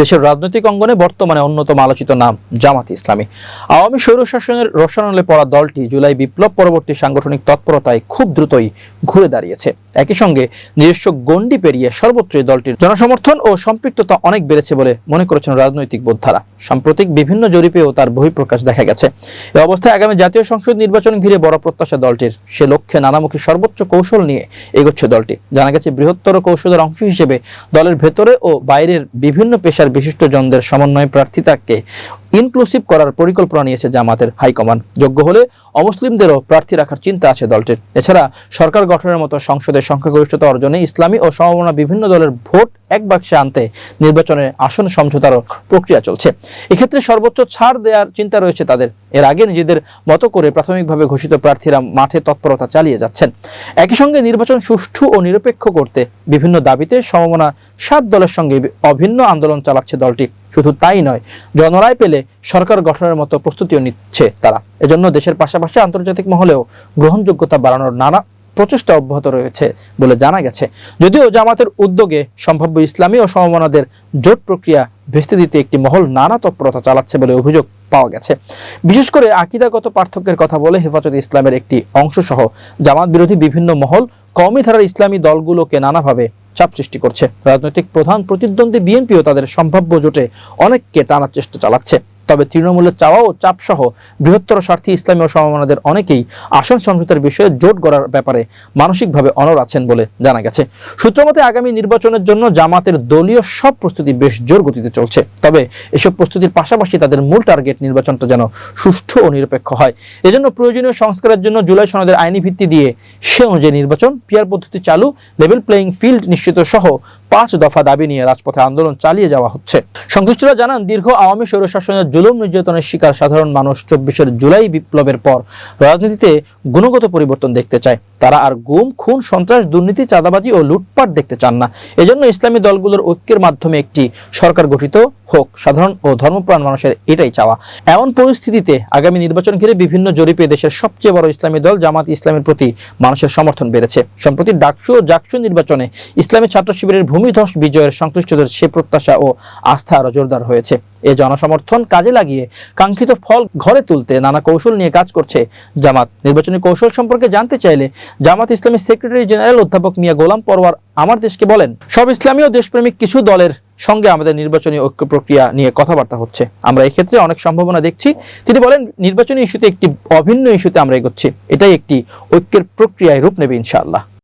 দেশের রাজনৈতিক অঙ্গনে বর্তমানে অন্যতম আলোচিত নাম জামাত ইসলামী। আওয়ামী স্বৈরশাসনের রসায়নলে পড়া দলটি জুলাই বিপ্লব পরবর্তী সাংগঠনিক তৎপরতায় খুব দ্রুতই ঘুরে দাঁড়িয়েছে। একই সঙ্গে নিজস্ব গণ্ডি পেরিয়ে সর্বত্রই দলটির জনসমর্থন ও সম্পৃক্ততা অনেক বেড়েছে বলে মনে করেছেন রাজনৈতিক বোদ্ধারা। সাম্প্রতিক বিভিন্ন জরিপেও তার বহিঃপ্রকাশ দেখা গেছে। এ অবস্থায় আগামী জাতীয় সংসদ নির্বাচন ঘিরে বড় প্রত্যাশা দলটির। সে লক্ষ্যে নানামুখী সর্বোচ্চ কৌশল নিয়ে এগোচ্ছে দলটি। জানা গেছে, বৃহত্তর কৌশলের অংশ হিসেবে দলের ভেতরে ও বাইরের বিভিন্ন পেশার বিশিষ্ট জনদের সমন্বয় প্রার্থিতাকে ইনক্লুসিভ করার পরিকল্পনা নিয়েছে জামাতের হাইকমান্ড। যোগ্য হলে অমুসলিমদেরও প্রার্থী রাখার চিন্তা আছে দলটির। এছাড়া সরকার গঠনের মতো সংসদের সংখ্যাগরিষ্ঠতা অর্জনে ইসলামী ও সমমনা বিভিন্ন দলের ভোট এক বাক্সে আনতে নির্বাচনে আসন সমঝোতারও প্রক্রিয়া চলছে। এক্ষেত্রে সর্বোচ্চ ছাড় দেওয়ার চিন্তা রয়েছে তাদের। এর আগে নিজেদের মতো করে প্রাথমিকভাবে ঘোষিত প্রার্থীরা মাঠে তৎপরতা চালিয়ে যাচ্ছেন। একই সঙ্গে নির্বাচন সুষ্ঠু ও নিরপেক্ষ করতে বিভিন্ন দাবিতে সমমনা সাত দলের সঙ্গে অভিন্ন আন্দোলন চালাচ্ছে দলটি। শুধু তাই নয়, জনরায় পেলে সরকার গঠনের মতো প্রস্তুতিও নিচ্ছে তারা। এজন্য দেশের পাশাপাশি আন্তর্জাতিক মহলেও গ্রহণযোগ্যতা বাড়ানোর নানা প্রচেষ্টা অব্যাহত রয়েছে বলে জানা গেছে। যদিও জামাতের উদ্যোগে সম্ভাব্য ইসলামী ও সমমনাদের জোট প্রক্রিয়া ভেস্তে দিতে একটি মহল নানা তৎপরতা চালাচ্ছে বলে অভিযোগ পাওয়া গেছে। বিশেষ করে আকিদাগত পার্থক্যের কথা বলে হেফাজত ইসলামের একটি অংশ সহ জামাত বিরোধী বিভিন্ন মহল কওমি ধারার ইসলামী দলগুলোকে নানাভাবে চাপ সৃষ্টি করছে। রাজনৈতিক প্রধান প্রতিদ্বন্দ্বী বিএনপিও তাদের সম্ভাব্য জোটে অনেককে টানার চেষ্টা চালাচ্ছে। তবে তৃণমূলের চাওয়া ও চাপ সহ বৃহত্তর স্বার্থী ইসলামী ও সমমানাদের অনেকেই আসন সমঝোতার বিষয়ে জোট গড়ার ব্যাপারে মানসিকভাবে অনর আছেন বলে জানা গেছে। সূত্রমতে আগামী নির্বাচনের জন্য জামাতের দলীয় সব প্রস্তুতি বেশ জোর গতিতে চলছে। তবে এসব প্রস্তুতির পাশাপাশি তাদের মূল টার্গেট নির্বাচনটা যেন সুষ্ঠু ও নিরপেক্ষ হয়। এজন্য প্রয়োজনীয় সংস্কারের জন্য জুলাই সনদের আইনি ভিত্তি দিয়ে সে অনুযায়ী নির্বাচন পিয়ার পদ্ধতি চালু, লেভেল প্লেয়িং ফিল্ড নিশ্চিত সহ পাঁচ দফা দাবি নিয়ে রাজপথে আন্দোলন চালিয়ে যাওয়া হচ্ছে। সংশ্লিষ্টরা জানান, দীর্ঘ আওয়ামী স্বৈরশাসনের জুলুম নির্যাতনের শিকার সাধারণ মানুষ চব্বিশের জুলাই বিপ্লবের পর রাজনীতিতে গুণগত পরিবর্তন দেখতে চায়। তারা আর গুম, খুন, সন্ত্রাস, দুর্নীতি, চাঁদাবাজি ও লুটপাট দেখতে চান না। এজন্য ইসলামী দলগুলোর ঐক্যের মাধ্যমে একটি সরকার গঠিত হোক, সাধারণ ও ধর্মপ্রাণ মানুষের এটাই চাওয়া। এমন পরিস্থিতিতে আগামী নির্বাচন ঘিরে বিভিন্ন জরিপে দেশের সবচেয়ে বড় ইসলামী দল জামাত ইসলামের প্রতি মানুষের সমর্থন বেড়েছে। সম্প্রতি ডাকসু ও জাকসু নির্বাচনে ইসলামী ছাত্র শিবিরের ভূমিধস বিজয়ের সংশ্লিষ্টদের সে প্রত্যাশা ও আস্থা আরও জোরদার হয়েছে। এ জনসমর্থন কাজে লাগিয়ে কাঙ্ক্ষিত ফল ঘরে তুলতে নানা কৌশল নিয়ে কাজ করছে জামাত। নির্বাচনী কৌশল সম্পর্কে জানতে চাইলে জামাত ইসলামী সেক্রেটারি জেনারেল অধ্যাপক মিয়া গোলাম পরওয়ার আমার দেশকে বলেন, সব ইসলামী ও দেশপ্রেমিক কিছু দলের সঙ্গে আমাদের নির্বাচনী ঐক্য প্রক্রিয়া নিয়ে কথাবার্তা হচ্ছে। আমরা এক্ষেত্রে অনেক সম্ভাবনা দেখছি। তিনি বলেন, নির্বাচনী ইস্যুতে একটি অভিন্ন ইস্যুতে আমরা এগোচ্ছি। এটাই একটি ঐক্যের প্রক্রিয়ায় রূপ নেবে ইনশাআল্লাহ।